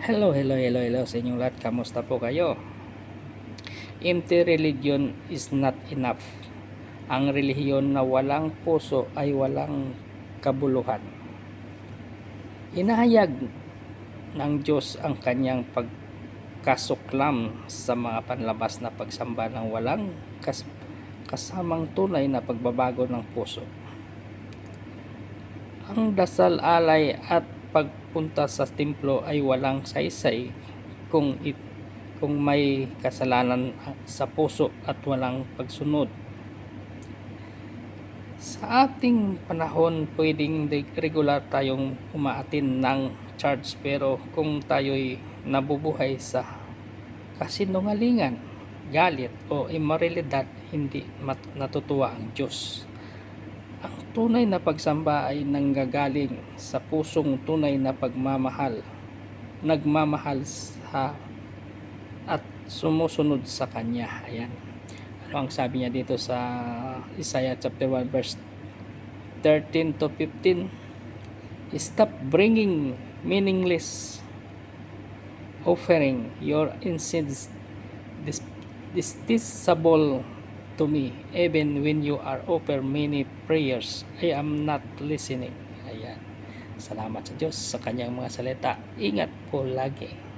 Hello, hello, hello, hello sa inyong lahat. Kamusta po kayo? Empty religion is not enough. Ang relihiyon na walang puso ay walang kabuluhan. Inahayag ng Diyos ang kanyang pagkasuklam sa mga panlabas na pagsamba ng walang kas- kasamang tunay na pagbabago ng puso. Ang dasal alay at pagpunta sa templo ay walang saysay kung it, kung may kasalanan sa puso at walang pagsunod. Sa ating panahon, pwedeng de- regular tayong umaatin ng church pero kung tayo'y nabubuhay sa kasinungalingan, galit o immoralidad, hindi natutuwa ang Diyos. Tunay na pagsamba ay nanggagaling sa pusong tunay na pagmamahal, nagmamahal sa at sumusunod sa Kanya. Ayan. Ano ang sabi niya dito sa Isaiah chapter 1 verse 13 to 15? Stop bringing meaningless offering your incense dis- distasteful to me even when you are offer many prayers I am not listening. Ayan. Salamat sa Diyos sa kanyang mga salita. Ingat po lagi